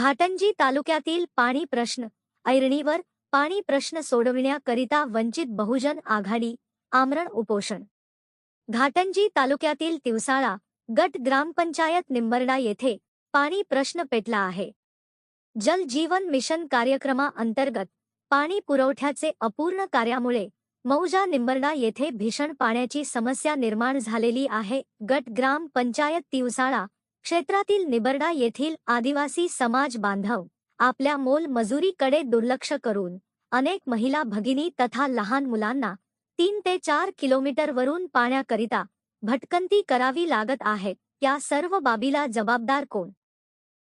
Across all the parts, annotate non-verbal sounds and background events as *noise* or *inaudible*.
घाटंजी तालुक्यातील पाणी प्रश्न ऐरणीवर पाणी प्रश्न सोडविण्याकरिता वंचित बहुजन आघाडी आमरण उपोषण. घाटंजी तालुक्यातील तिवसाळा गट ग्रामपंचायत निंबर्डा येथे पाणी प्रश्न पेटला आहे. जल जीवन मिशन कार्यक्रमाअंतर्गत पाणी पुरवठ्याचे अपूर्ण कार्यामुळे मौजा निंबर्डा येथे भीषण पाण्याची समस्या निर्माण झालेली आहे. गट ग्राम पंचायत तिवसाळा क्षेत्रातील निबर्डा येथील आदिवासी समाज बांधव आपल्या मोल मजुरीकडे दुर्लक्ष करून अनेक महिला भगिनी तथा लहान मुलांना तीन ते चार किलोमीटरवरून पाण्याकरिता भटकंती करावी लागत आहे. त्या सर्व बाबीला जबाबदार कोण?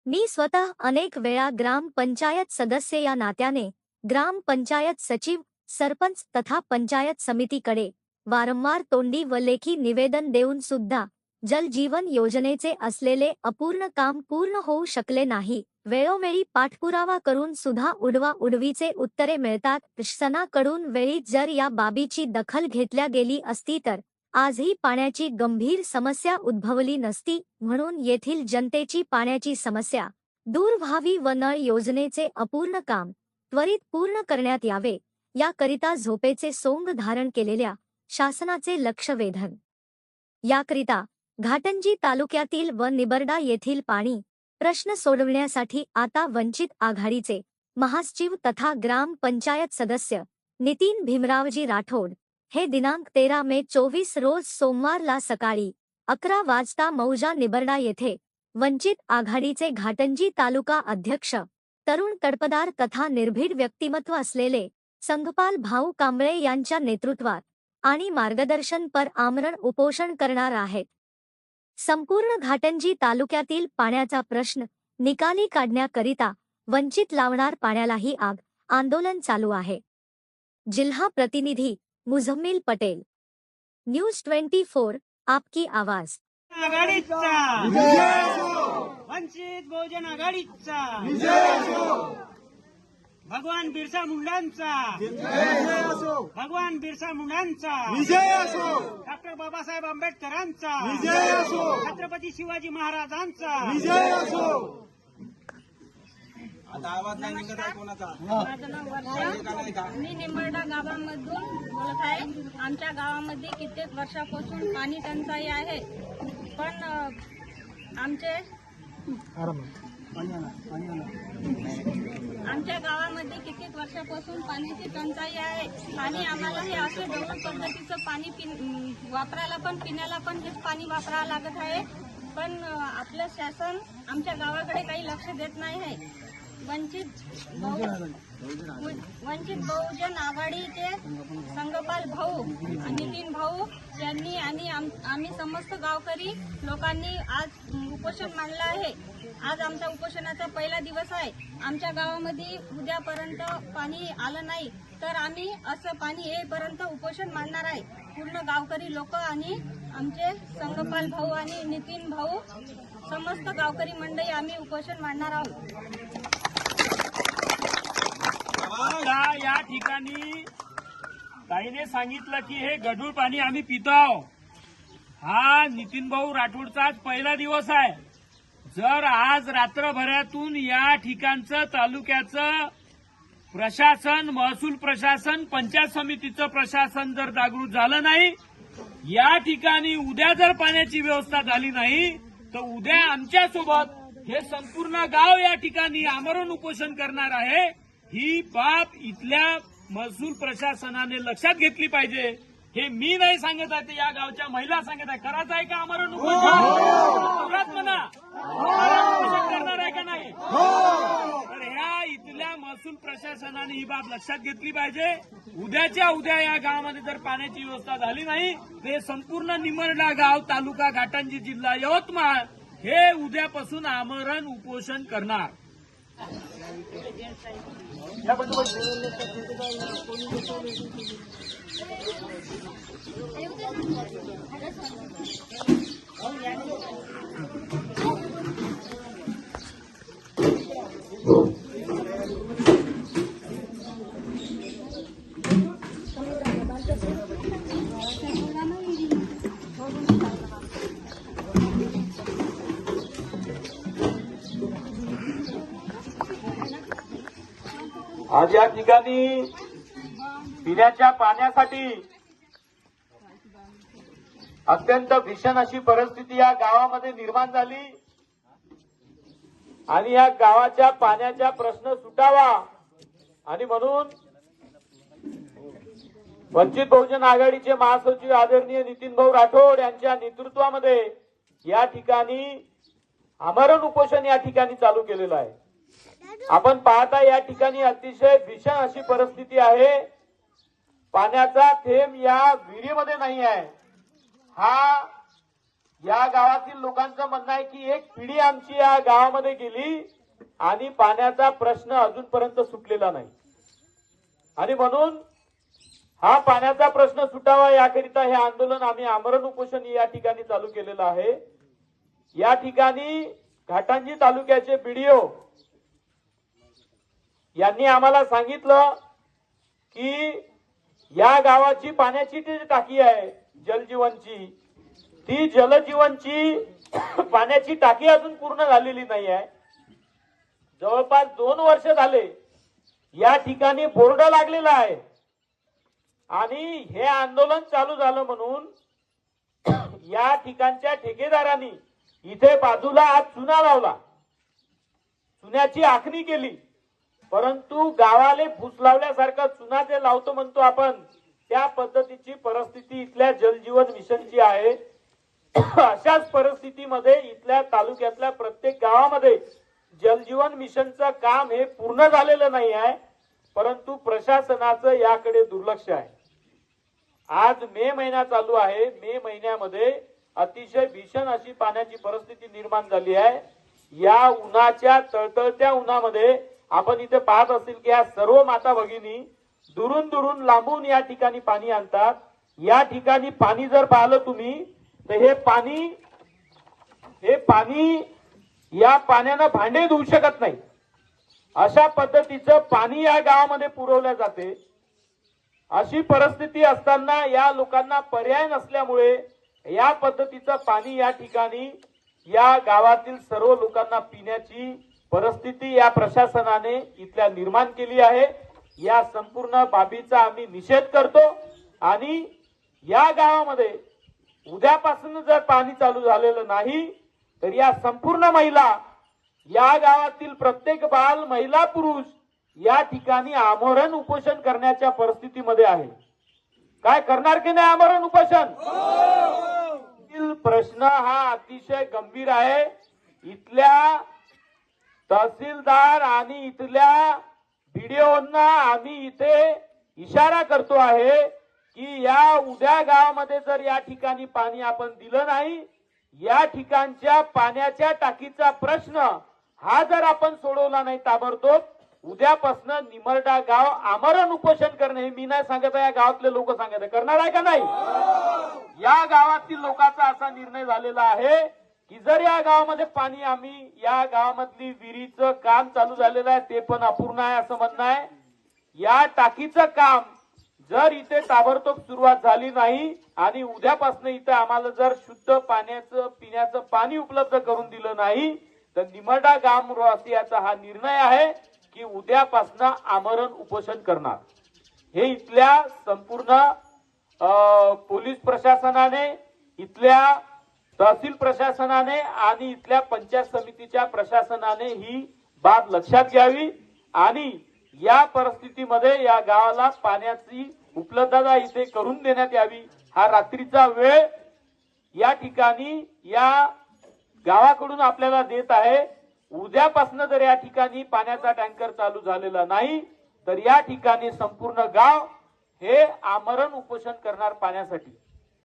मी स्वतः अनेक वेळा ग्रामपंचायत सदस्य या नात्याने ग्रामपंचायत सचिव सरपंच तथा पंचायत समितीकडे वारंवार तोंडी व लेखी निवेदन देऊन सुद्धा जल जीवन योजनेचे असलेले अपूर्ण काम पूर्ण होऊ शकले नाही. वेळोवेळी पाठपुरावा करून सुद्धा उडवा उडवीचे उत्तरे मिळतात. प्रशासनाकडून वेळी जर या बाबीची दखल घेतल्या गेली असती तर आजही पाण्याची गंभीर समस्या उद्भवली नसती. म्हणून येथील जनतेची पाण्याची समस्या दूर व्हावी व नळ योजनेचे अपूर्ण काम त्वरित पूर्ण करण्यात यावे याकरिता झोपेचे सोंग धारण केलेल्या शासनाचे लक्ष वेधन याकरिता घाटंजी तालुक्यातील व निबर्डा येथील पाणी प्रश्न सोडविण्यासाठी आता वंचित आघाडीचे महासचिव तथा ग्राम पंचायत सदस्य नितीन भीमरावजी राठोड हे दिनांक तेरा मे चोवीस रोज सोमवारला सकाळी अकरा वाजता मौजा निबर्डा येथे वंचित आघाडीचे घाटंजी तालुका अध्यक्ष तरुण तडपदार तथा निर्भीड व्यक्तिमत्व असलेले संघपाल भाऊ कांबळे यांच्या नेतृत्वात आणि मार्गदर्शन पर आमरण उपोषण करणार आहेत. संपूर्ण घाटंजी तालुक्यातील पाण्याचा प्रश्न निकाली काढण्याकरिता वंचित लावणार पाण्यालाही आग. आंदोलन चालू आहे. जिल्हा प्रतिनिधी Muzammil Patel. News twenty four आपकी आवाज. आघाडीचा. वंचित बहुजन आघाडीचा. भगवान बिरसा मुंडांचा भगवान बिरसा मुंडांचा डॉक्टर बाबासाहेब आंबेडकरांचा. छत्रपती शिवाजी महाराजांचा. आता आवाज नाही निघत आहे कोणाचा? माझं नाव वर्षा. मी निंबर्डा गावामधून बोलत आहे. आमच्या गावामध्ये कित्येक वर्षापासून पाणी टंचाई आहे. पण अ, आमचे आमच्या गावामध्ये कित्येक वर्षापासून पाण्याची टंचाई आहे आणि आम्हाला हे असे दोन पद्धतीचं पाणी पिन वापरायला पण पिण्याला पण हेच पाणी वापरावं लागत आहे. पण आपलं शासन आमच्या गावाकडे काही लक्ष देत नाही आहे. वंचित बहु वंचित बहुजन आघाडीचे संगपाल भाऊ नितीन भाऊ यांनी आणि आम- आम्ही समस्त गावकरी लोकांनी आज उपोषण मांडलं आहे. आज आमच्या उपोषणाचा पहिला दिवस आहे. आमच्या गावामध्ये उद्यापर्यंत पाणी आलं नाही तर आम्ही असं पाणी येईपर्यंत उपोषण मांडणार आहे. पूर्ण गावकरी लोक आणि आमचे संगपाल भाऊ आणि नितीन भाऊ समस्त गावकरी मंडळी आम्ही उपोषण मांडणार आहोत. आता या ठिकाणी ताईने सांगितलं की हे गढूळ पाणी आम्ही पितो हा नितीन भाऊ राठोडचा आज पहिला दिवस आहे. जर आज रात्रभरातून या ठिकाणचं तालुक्याचं प्रशासन महसूल प्रशासन पंचायत समितीचं प्रशासन जर जागृत झालं नाही या ठिकाणी उद्या जर पाण्याची व्यवस्था झाली नाही तर उद्या आमच्यासोबत हे संपूर्ण गाव या ठिकाणी आमरण उपोषण करणार आहे. ही बाब इथल्या महसूल प्रशासनाने लक्षात घेतली पाहिजे. हे मी नाही सांगत आहे ते या गावच्या महिला सांगत आहे. करायचं आहे का आमरण उपोषण जोरात म्हणा. करणार आहे का नाही? तर ह्या इथल्या महसूल प्रशासनाने ही बाब लक्षात घेतली पाहिजे. उद्याच्या उद्या या गावामध्ये जर पाण्याची व्यवस्था झाली नाही तर हे संपूर्ण निमर्डा गाव तालुका घाटंजी जिल्हा यवतमाळ हे उद्यापासून आमरण उपोषण करणार. Thank you. आज या ठिकाणी पिण्याच्या पाण्यासाठी अत्यंत भीषण अशी परिस्थिती या गावामध्ये निर्माण झाली. आणि या गावाच्या पाण्याचा प्रश्न सुटावा आणि म्हणून वंचित बहुजन आघाडीचे महासचिव आदरणीय नितीन भाऊ राठोड यांच्या नेतृत्वामध्ये या ठिकाणी आमरण उपोषण या ठिकाणी चालू केलेलं आहे. आपण पाहता या ठिकाणी अतिशय भीषण अशी परिस्थिती आहे. पाण्याचा थेंब या विहिरीमध्ये नाही आहे. हा या गावातील लोकांचं म्हणणं आहे की एक पिढी आमची या गावामध्ये गेली आणि पाण्याचा प्रश्न अजूनपर्यंत सुटलेला नाही. आणि म्हणून हा पाण्याचा प्रश्न सुटावा याकरिता हे आंदोलन आम्ही आमरण उपोषण या ठिकाणी चालू केलेलं आहे. या ठिकाणी घाटांजी तालुक्याचे बीडीओ यांनी आम्हाला सांगितलं की या गावाची पाण्याची जी टाकी आहे जलजीवनची ती जलजीवनची *coughs* पाण्याची टाकी अजून पूर्ण झालेली नाही आहे. जवळपास दोन वर्ष झाले या ठिकाणी बोर्ड लागलेला आहे. आणि हे आंदोलन चालू झालं म्हणून *coughs* या ठिकाणच्या ठेकेदारांनी इथे बाजूला आज चुना लावला. चुन्याची आखणी केली. परंतु गावाले फुस लावल्यासारखं चुना जे लावतो म्हणतो आपण त्या पद्धतीची परिस्थिती इथल्या जलजीवन मिशनची आहे. अशाच परिस्थितीमध्ये इथल्या तालुक्यातल्या प्रत्येक गावामध्ये जलजीवन मिशनचं काम हे पूर्ण झालेलं नाही आहे परंतु प्रशासनाचं याकडे दुर्लक्ष आहे. आज मे महिना चालू आहे. मे महिन्यामध्ये अतिशय भीषण अशी पाण्याची परिस्थिती निर्माण झाली आहे. या उन्हाच्या तळतळत्या उन्हामध्ये आपण इथे पाहत असेल की या सर्व माता भगिनी दुरून दुरून लांबून या ठिकाणी पाणी आणतात. या ठिकाणी पाणी जर पाहिलं तुम्ही तर हे पाणी हे पाणी या पाण्यानं भांडे धुवू शकत नाही. अशा पद्धतीचं पाणी या गावामध्ये पुरवल्या जाते. अशी परिस्थिती असताना या लोकांना पर्याय नसल्यामुळे या पद्धतीचं पाणी या ठिकाणी या गावातील सर्व लोकांना पिण्याची परिस्थिती या प्रशासनाने इथल्या निर्माण केली आहे. या संपूर्ण बाबीचा आम्ही निषेध करतो आणि या गावामध्ये उद्यापासून जर पाणी चालू झालेलं नाही तर या संपूर्ण महिला या गावातील प्रत्येक बाल महिला पुरुष या ठिकाणी आमरण उपोषण करण्याच्या परिस्थितीमध्ये आहे. काय करणार की नाही आमरण उपोषण? यातील प्रश्न हा अतिशय गंभीर आहे. इथल्या तहसीलदार आणि इथल्या व्हिडिओना आम्ही इथे इशारा करतो आहे की या उद्या गावामध्ये जर या ठिकाणी पाणी आपण दिलं नाही या ठिकाणच्या पाण्याच्या टाकीचा प्रश्न हा जर आपण सोडवला नाही ताबडतोब उद्यापासून निमरडा गाव आमरण उपोषण करणे हे मी नाही सांगत आहे या गावातले लोक सांगत आहे. करणार आहे का नाही? या गावातील लोकांचा असा निर्णय झालेला आहे की जर या गावामध्ये पाणी आम्ही या गावामधली विहिरीचं काम चालू झालेलं आहे ते पण अपूर्ण आहे असं म्हणणं आहे. या टाकीचं काम जर इथे ताबडतोब सुरुवात झाली नाही आणि उद्यापासून इथे आम्हाला जर शुद्ध पाण्याचं पिण्याचं पाणी उपलब्ध करून दिलं नाही तर निमडा गामवासियाचा हा निर्णय आहे की उद्यापासून आमरण उपोषण करणार. हे इथल्या संपूर्ण पोलीस प्रशासनाने इथल्या तहसील प्रशासनाने आणि इथल्या पंचायत समितीच्या प्रशासनाने ही बाब लक्षात घ्यावी आणि या परिस्थितीमध्ये या गावाला पाण्याची उपलब्धता इथे करून देण्यात यावी. हा रात्रीचा वेळ या ठिकाणी या गावाकडून आपल्याला देत आहे. उद्यापासून जर या ठिकाणी पाण्याचा टँकर चालू झालेला नाही तर या ठिकाणी संपूर्ण गाव हे आमरण उपोषण करणार पाण्यासाठी.